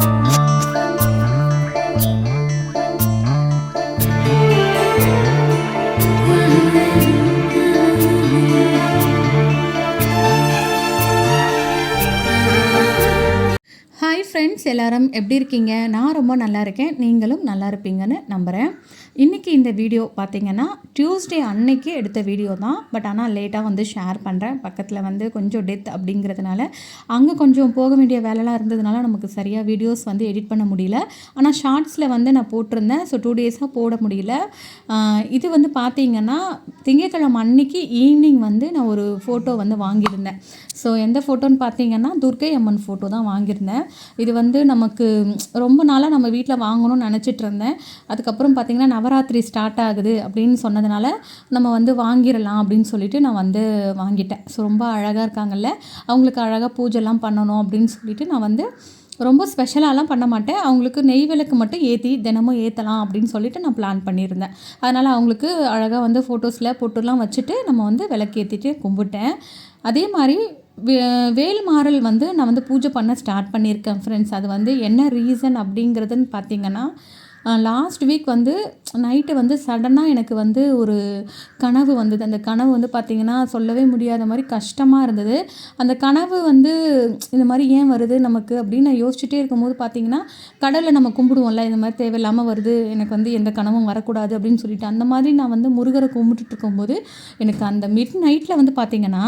you எல்லாரும் எப்படி இருக்கீங்க? நான் ரொம்ப நல்லா இருக்கேன். நீங்களும் நல்லா இருப்பீங்கன்னு நம்புகிறேன் இன்றைக்கி இந்த வீடியோ பார்த்தீங்கன்னா டியூஸ்டே அன்னைக்கு எடுத்த வீடியோ தான். பட் ஆனால் லேட்டாக வந்து ஷேர் பண்ணுறேன் பக்கத்தில் வந்து கொஞ்சம் டெத் அப்படிங்கிறதுனால அங்கே கொஞ்சம் போக வேண்டிய வேலைலாம் இருந்ததுனால நமக்கு சரியாக வீடியோஸ் வந்து எடிட் பண்ண முடியல. ஆனால் ஷார்ட்ஸில் வந்து நான் போட்டிருந்தேன். ஸோ டூ டேஸாக போட முடியல. இது வந்து பார்த்தீங்கன்னா திங்கட்கிழமை அன்னைக்கு ஈவினிங் வந்து நான் ஒரு ஃபோட்டோ வந்து வாங்கியிருந்தேன். ஸோ எந்த ஃபோட்டோன்னு பார்த்தீங்கன்னா துர்க்கை அம்மன் ஃபோட்டோ தான் வாங்கியிருந்தேன். இது வந்து நமக்கு ரொம்ப நாளாக நம்ம வீட்டில் வாங்கணும்னு நினச்சிட்டு இருந்தேன். அதுக்கப்புறம் பார்த்திங்கன்னா நவராத்திரி ஸ்டார்ட் ஆகுது அப்படின்னு சொன்னதுனால நம்ம வந்து வாங்கிடலாம் அப்படின்னு சொல்லிட்டு நான் வந்து வாங்கிட்டேன். ஸோ ரொம்ப அழகாக இருக்காங்கல்ல? அவங்களுக்கு அழகாக பூஜைலாம் பண்ணணும் அப்படின்னு சொல்லிட்டு நான் வந்து ரொம்ப ஸ்பெஷலாலாம் பண்ண மாட்டேன். அவங்களுக்கு நெய் விளக்கு மட்டும் ஏற்றி தினமும் ஏற்றலாம் அப்படின்னு சொல்லிட்டு நான் பிளான் பண்ணியிருந்தேன். அதனால் அவங்களுக்கு அழகாக வந்து ஃபோட்டோஸில் பொட்டுலாம் வச்சுட்டு நம்ம வந்து விளக்கு ஏற்றிட்டு கும்பிட்டேன். அதே மாதிரி வேல்மாறல் வந்து நான் வந்து பூஜை பண்ண ஸ்டார்ட் பண்ணியிருக்கேன் ஃப்ரெண்ட்ஸ் அது வந்து என்ன ரீசன் அப்படிங்கிறதுன்னு பார்த்தீங்கன்னா லாஸ்ட் வீக் வந்து நைட்டு வந்து சடனாக எனக்கு வந்து ஒரு கனவு வந்தது. அந்த கனவு வந்து பார்த்திங்கன்னா சொல்லவே முடியாத மாதிரி கஷ்டமாக இருந்தது. அந்த கனவு வந்து இந்த மாதிரி ஏன் வருது நமக்கு அப்படின்னு நான் யோசிச்சுட்டே இருக்கும்போது பார்த்தீங்கன்னா கடலில் நம்ம கும்பிடுவோம்ல இந்த மாதிரி தேவையில்லாமல் வருது எனக்கு வந்து எந்த கனவும் வரக்கூடாது அப்படின்னு சொல்லிட்டு அந்த மாதிரி நான் வந்து முருகரை கும்பிட்டுட்டு இருக்கும்போது எனக்கு அந்த மிட் நைட்டில் வந்து பார்த்திங்கன்னா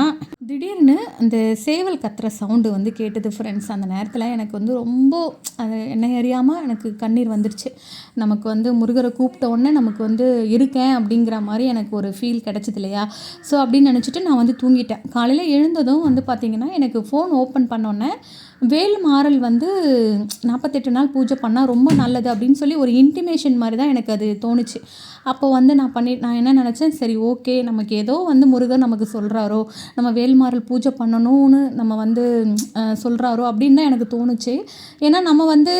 திடீர்னு அந்த சேவல் கத்துற சவுண்டு வந்து கேட்டது ஃப்ரெண்ட்ஸ் அந்த நேரத்தில் எனக்கு வந்து ரொம்ப அது என்ன அறியாமல் எனக்கு கண்ணீர் வந்துருச்சு. நமக்கு வந்து முருகரை கூப்பிட்ட உடனே நமக்கு வந்து இருக்கேன் அப்படிங்கிற மாதிரி எனக்கு ஒரு ஃபீல் கிடச்சிது இல்லையா? ஸோ அப்படின்னு நினச்சிட்டு நான் வந்து தூங்கிட்டேன். காலையில் எழுந்ததும் வந்து பார்த்திங்கன்னா எனக்கு ஃபோன் ஓப்பன் பண்ணோன்னே வேல் மாறல் வந்து நாற்பத்தெட்டு நாள் பூஜை பண்ணால் ரொம்ப நல்லது அப்படின்னு சொல்லி ஒரு இன்டிமேஷன் மாதிரி தான் எனக்கு அது தோணுச்சு. அப்போ வந்து நான் பண்ணி நான் என்ன நினச்சேன்? சரி ஓகே நமக்கு ஏதோ வந்து முருகன் நமக்கு சொல்கிறாரோ நம்ம வேல்மாறல் பூஜை பண்ணணும்னு நம்ம வந்து சொல்கிறாரோ அப்படின்னு தான் எனக்கு தோணுச்சு. ஏன்னா நம்ம வந்து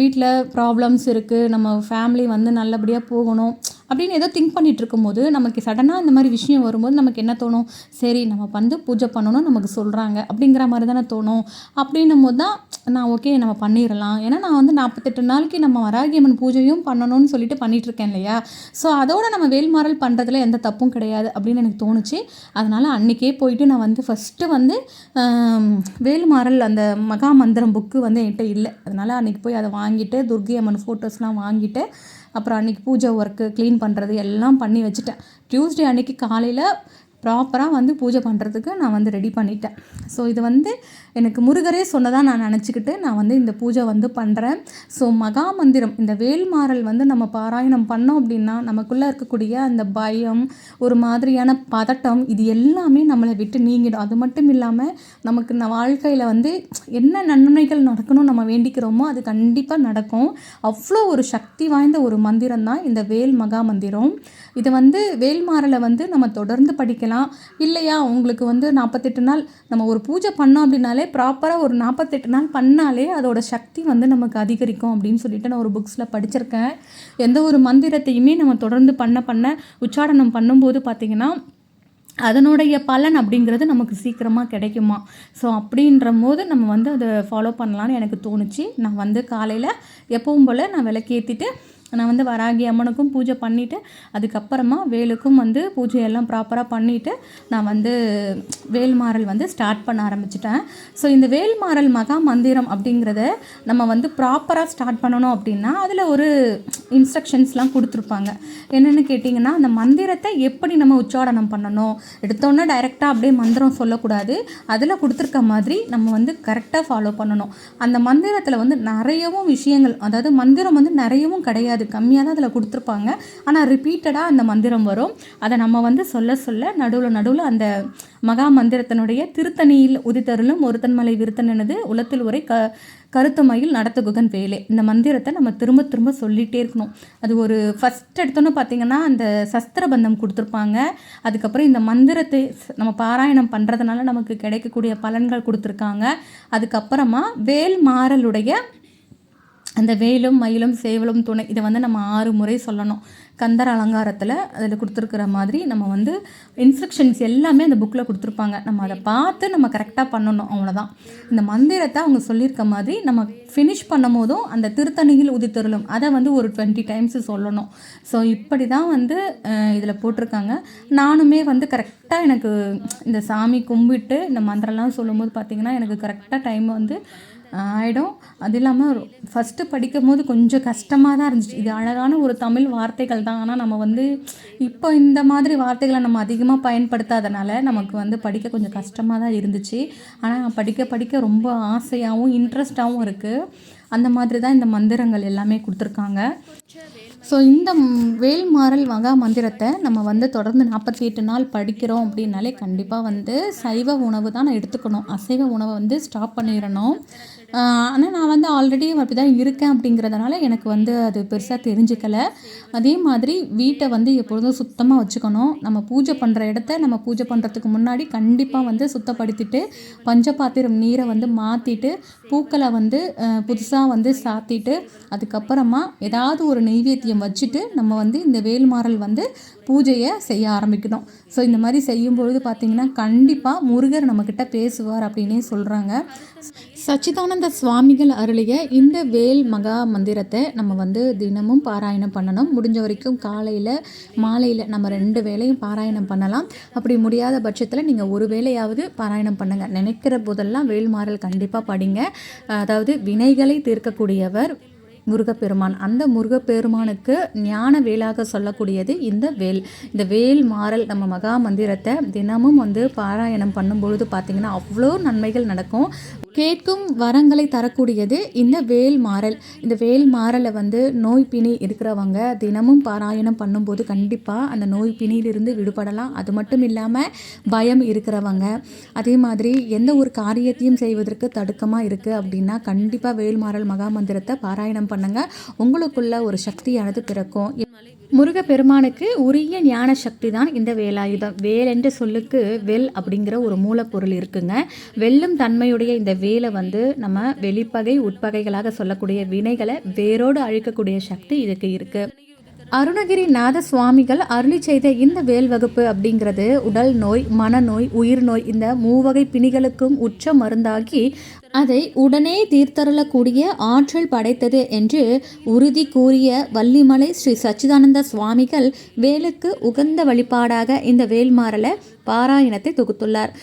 வீட்டில் ப்ராப்ளம்ஸ் இருக்குது நம்ம ஃபேமிலி வந்து நல்லபடியாக போகணும் அப்படின்னு ஏதோ திங்க் பண்ணிகிட்டு இருக்கும்போது நமக்கு சடனாக இந்த மாதிரி விஷயம் வரும்போது நமக்கு என்ன தோணும்? சரி நம்ம வந்து பூஜை பண்ணணும் நமக்கு சொல்கிறாங்க அப்படிங்கிற மாதிரி தானே தோணும். அப் அப்படின்னும் போது தான் நான் ஓகே நம்ம பண்ணிடலாம் ஏன்னா நான் வந்து நாற்பத்தெட்டு நாளைக்கு நம்ம வராகியம்மன் பூஜையும் பண்ணணும்னு சொல்லிட்டு பண்ணிகிட்ருக்கேன் இல்லையா? ஸோ அதோட நம்ம வேல்மாறல் பண்ணுறதுல எந்த தப்பும் கிடையாது அப்படின்னு எனக்கு தோணுச்சு. அதனால் அன்றைக்கே போயிட்டு நான் வந்து ஃபஸ்ட்டு வந்து வேல்மாறல் அந்த மகா மந்திரம் புக்கு வந்து என்கிட்ட இல்லை. அதனால் அன்றைக்கி போய் அதை வாங்கிட்டு துர்கை அம்மன் ஃபோட்டோஸ்லாம் வாங்கிட்டு அப்புறம் அன்றைக்கி பூஜை ஒர்க்கு க்ளீன் பண்ணுறது எல்லாம் பண்ணி வச்சுட்டேன். டியூஸ்டே அன்றைக்கி காலையில் ப்ராப்பராக வந்து பூஜை பண்ணுறதுக்கு நான் வந்து ரெடி பண்ணிட்டேன். ஸோ இது வந்து எனக்கு முருகரே சொன்னதாக நான் நினச்சிக்கிட்டு நான் வந்து இந்த பூஜை வந்து பண்ணுறேன் ஸோ மகா மந்திரம் இந்த வேல்மாறல் வந்து நம்ம பாராயணம் பண்ணோம் அப்படின்னா நமக்குள்ளே இருக்கக்கூடிய அந்த பயம் ஒரு மாதிரியான பதட்டம் இது எல்லாமே நம்மளை விட்டு நீங்கிடும். அது மட்டும் இல்லாமல் நமக்கு நம்ம வாழ்க்கையில் வந்து என்ன நன்மைகள் நடக்கணும் நம்ம வேண்டிக்கிறோமோ அது கண்டிப்பாக நடக்கும். அவ்வளோ ஒரு சக்தி வாய்ந்த ஒரு மந்திரம் தான் இந்த வேல் மகா மந்திரம் இதை வந்து வேல்மாறலை வந்து நம்ம தொடர்ந்து படிக்கலாம். இல்லையா உங்களுக்கு வந்து நாற்பத்தெட்டு நாள் நம்ம ஒரு பூஜை பண்ணோம் அப்படின்னாலே ப்ராப்பராக ஒரு நாற்பத்தெட்டு நாள் பண்ணாலே அதோட சக்தி வந்து நமக்கு அதிகரிக்கும் அப்படின்னு சொல்லிட்டு நான் ஒரு புக்ஸில் படிச்சிருக்கேன். எந்த ஒரு மந்திரத்தையுமே நம்ம தொடர்ந்து பண்ண பண்ண உச்சாடனம் பண்ணும்போது பார்த்திங்கன்னா அதனுடைய பலன் அப்படிங்கிறது நமக்கு சீக்கிரமாக கிடைக்குமா? ஸோ அப்படின்ற போது நம்ம வந்து அதை ஃபாலோ பண்ணலான்னு எனக்கு தோணுச்சு. நான் வந்து காலையில் எப்பவும் போல் நான் விளக்கேற்றிட்டு நான் வந்து வராகி அம்மனுக்கும் பூஜை பண்ணிவிட்டு அதுக்கப்புறமா வேலுக்கும் வந்து பூஜையெல்லாம் ப்ராப்பராக பண்ணிவிட்டு நான் வந்து வேல்மாறல் வந்து ஸ்டார்ட் பண்ண ஆரம்பிச்சிட்டேன். ஸோ இந்த வேல்மாறல் மகா மந்திரம் அப்படிங்கிறத நம்ம வந்து ப்ராப்பராக ஸ்டார்ட் பண்ணணும் அப்படின்னா அதில் ஒரு இன்ஸ்ட்ரக்ஷன்ஸ்லாம் கொடுத்துருப்பாங்க. என்னென்னு கேட்டிங்கன்னா அந்த மந்திரத்தை எப்படி நம்ம உச்சாடனம் பண்ணணும்? எடுத்தோன்னே டைரெக்டாக அப்படியே மந்திரம் சொல்லக்கூடாது. அதில் கொடுத்துருக்க மாதிரி நம்ம வந்து கரெக்டாக ஃபாலோ பண்ணணும். அந்த மந்திரத்தில் வந்து நிறையவும் விஷயங்கள் அதாவது மந்திரம் வந்து நிறையவும் கிடையாது. கம்மியாக தான் அதில் கொடுத்துருப்பாங்க. ஆனால் ரிப்பீட்டடாக அந்த மந்திரம் வரும். அதை நம்ம வந்து சொல்ல சொல்ல நடுவில் நடுவில் அந்த மகா மந்திரத்தினுடைய திருத்தணியில் உதித்தருளும் ஒருத்தன்மலை விருத்தனது உலத்தில் உரை க கருத்தமையில் நடத்துகுகன் வேலை. இந்த மந்திரத்தை நம்ம திரும்ப திரும்ப சொல்லிகிட்டே இருக்கணும். அது ஒரு ஃபஸ்ட் எடுத்தோன்னே பார்த்தீங்கன்னா அந்த சஸ்திரபந்தம் கொடுத்துருப்பாங்க. அதுக்கப்புறம் இந்த மந்திரத்தை நம்ம பாராயணம் பண்ணுறதுனால நமக்கு கிடைக்கக்கூடிய பலன்கள் கொடுத்துருக்காங்க. அதுக்கப்புறமா வேல் மாறலுடைய அந்த வேலும் மயிலும் சேவலும் துணை இதை வந்து நம்ம ஆறு முறை சொல்லணும். கந்தர் அலங்காரத்தில் அதில் கொடுத்துருக்குற மாதிரி நம்ம வந்து இன்ஸ்ட்ரக்ஷன்ஸ் எல்லாமே அந்த புக்கில் கொடுத்துருப்பாங்க. நம்ம அதை பார்த்து நம்ம கரெக்டாக பண்ணணும் அவ்வளோதான் இந்த மந்திரத்தை அவங்க சொல்லியிருக்க மாதிரி நம்ம ஃபினிஷ் பண்ணும் போதும் அந்த திருத்தணியில் உதித்தருளும். அதை வந்து ஒரு டுவெண்ட்டி டைம்ஸ் சொல்லணும். ஸோ இப்படி தான் வந்து இதில் போட்டிருக்காங்க. நானுமே வந்து கரெக்டாக எனக்கு இந்த சாமி கும்பிட்டு இந்த மந்திரம்லாம் சொல்லும்போது பார்த்திங்கன்னா எனக்கு கரெக்டாக டைம் வந்து ஆகிடும் அது இல்லாமல் ஃபஸ்ட்டு படிக்கும் போது கொஞ்சம் கஷ்டமாக தான் இருந்துச்சு. இது அழகான ஒரு தமிழ் வார்த்தைகள் தான். ஆனால் நம்ம வந்து இப்போ இந்த மாதிரி வார்த்தைகளை நம்ம அதிகமாக பயன்படுத்தாதனால நமக்கு வந்து படிக்க கொஞ்சம் கஷ்டமாக தான் இருந்துச்சு. ஆனால் படிக்க படிக்க ரொம்ப ஆசையாகவும் இன்ட்ரெஸ்டாகவும் இருக்குது அந்த மாதிரி தான் இந்த மந்திரங்கள் எல்லாமே கொடுத்துருக்காங்க. ஸோ இந்த வேல்மாறல் மகா மந்திரத்தை நம்ம வந்து தொடர்ந்து நாற்பத்தி எட்டு நாள் படிக்கிறோம் அப்படின்னாலே கண்டிப்பாக வந்து சைவ உணவு தான் நான் எடுத்துக்கணும். அசைவ உணவை வந்து ஸ்டாப் பண்ணிடணும். ஆனால் நான் வந்து ஆல்ரெடி அப்படி தான் இருக்கேன் அப்படிங்கிறதுனால எனக்கு வந்து அது பெருசாக தெரிஞ்சுக்கலை. அதே மாதிரி வீட்டை வந்து எப்பொழுதும் சுத்தமாக வச்சுக்கணும். நம்ம பூஜை பண்ணுற இடத்த நம்ம பூஜை பண்ணுறதுக்கு முன்னாடி கண்டிப்பாக வந்து சுத்தப்படுத்திட்டு பஞ்சபாத்திரம் நீரை வந்து மாற்றிட்டு பூக்களை வந்து புதுசாக வந்து சாத்திட்டு அதுக்கப்புறமா ஏதாவது ஒரு நெய்வேத்தியம் வச்சுட்டு நம்ம வந்து இந்த வேல்மாறல் வந்து பூஜையை செய்ய ஆரம்பிக்கணும். ஸோ இந்த மாதிரி செய்யும்பொழுது பார்த்திங்கன்னா கண்டிப்பாக முருகர் நம்மக்கிட்ட பேசுவார் அப்படின்னே சொல்கிறாங்க சச்சிதானந்த சுவாமிகள் அருளிய இந்த வேல் மகா மந்திரத்தை நம்ம வந்து தினமும் பாராயணம் பண்ணணும். முடிஞ்ச வரைக்கும் காலையில் மாலையில் நம்ம ரெண்டு வேலையும் பாராயணம் பண்ணலாம். அப்படி முடியாத பட்சத்தில் நீங்கள் ஒரு வேலையாவது பாராயணம் பண்ணுங்கள் நினைக்கிற போதெல்லாம் வேல்மாறல் கண்டிப்பாக படிங்க. அதாவது வினைகளை தீர்க்கக்கூடியவர் முருகப்பெருமான். அந்த முருகப்பெருமானுக்கு ஞான வேலாக சொல்லக்கூடியது இந்த வேல். இந்த வேல் மாறல் நம்ம மகா மந்திரத்தை தினமும் வந்து பாராயணம் பண்ணும்பொழுது பார்த்திங்கன்னா அவ்வளோ நன்மைகள் நடக்கும். கேட்கும் வரங்களை தரக்கூடியது இந்த வேல் மாறல். இந்த வேல் மாறலை வந்து நோய் பிணி இருக்கிறவங்க தினமும் பாராயணம் பண்ணும்போது கண்டிப்பாக அந்த நோய் பிணியிலிருந்து விடுபடலாம். அது மட்டும் இல்லாமல் பயம் இருக்கிறவங்க. அதே மாதிரி எந்த ஒரு காரியத்தையும் செய்வதற்கு தடுக்கமாக இருக்குது அப்படின்னா கண்டிப்பாக வேல்மாறல் மகா மந்திரத்தை பாராயணம் பண்ணுங்கள் உங்களுக்குள்ள ஒரு சக்தியானது பிறக்கும். முருகப்பெருமானுக்கு உரிய ஞான சக்தி தான் இந்த வேலாயுதம். வேல் என்ற சொல்லுக்கு வெல் அப்படிங்கிற ஒரு மூலப்பொருள் இருக்குங்க. வெல்லும் தன்மையுடைய இந்த வேலை வந்து நம்ம வெளிப்பகை உட்பகைகளாக சொல்லக்கூடிய வினைகளை வேரோடு அழிக்கக்கூடிய சக்தி இதுக்கு இருக்குது அருணகிரி நாத சுவாமிகள் அருளி செய்த இந்த வேல் வகுப்பு அப்படிங்கிறது உடல் நோய் மனநோய் உயிர் நோய் இந்த மூவகை பிணிகளுக்கும் உச்ச மருந்தாகி அதை உடனே தீர்த்தருளக்கூடிய ஆற்றல் படைத்தது என்று உறுதி கூறிய வள்ளிமலை ஸ்ரீ சச்சிதானந்த சுவாமிகள் வேலுக்கு உகந்த வழிபாடாக இந்த வேல்மாறலை பாராயணத்தை தொகுத்துள்ளார்.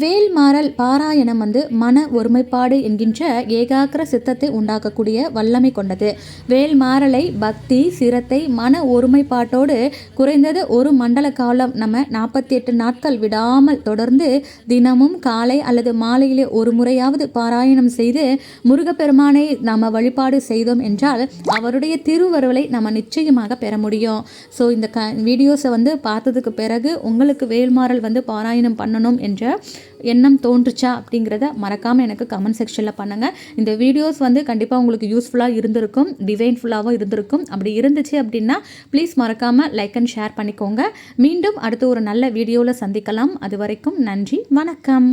வேல்மாறல் பாராயணம் வந்து மன ஒருமைப்பாடு என்கின்ற ஏகாக்கிர சித்தத்தை உண்டாக்கக்கூடிய வல்லமை கொண்டது. வேல்மாறலை பக்தி சிரத்தை மன ஒருமைப்பாட்டோடு குறைந்தது ஒரு மண்டல காலம் நம்ம நாற்பத்தி எட்டு நாட்கள் விடாமல் தொடர்ந்து தினமும் காலை அல்லது மாலையிலே ஒரு முறையாவது பாராயணம் செய்து முருகப்பெருமானை நாம் வழிபாடு செய்தோம் என்றால் அவருடைய திருவருளை நம்ம நிச்சயமாக பெற முடியும். ஸோ இந்த க வீடியோஸை வந்து பார்த்ததுக்கு பிறகு உங்களுக்கு வேல்மாறல் வந்து பாராயணம் பண்ணணும் என்ற எண்ணம் தோன்றுச்சா அப்படிங்கிறத மறக்காமல் எனக்கு கமெண்ட் செக்ஷனில் பண்ணுங்கள் இந்த வீடியோஸ் வந்து கண்டிப்பாக உங்களுக்கு யூஸ்ஃபுல்லாக இருந்திருக்கும் டிசைன்ஃபுல்லாகவும் இருந்திருக்கும். அப்படி இருந்துச்சு அப்படின்னா ப்ளீஸ் மறக்காமல் லைக் அண்ட் ஷேர் பண்ணிக்கோங்க. மீண்டும் அடுத்து ஒரு நல்ல வீடியோவில் சந்திக்கலாம். அது வரைக்கும் நன்றி வணக்கம்.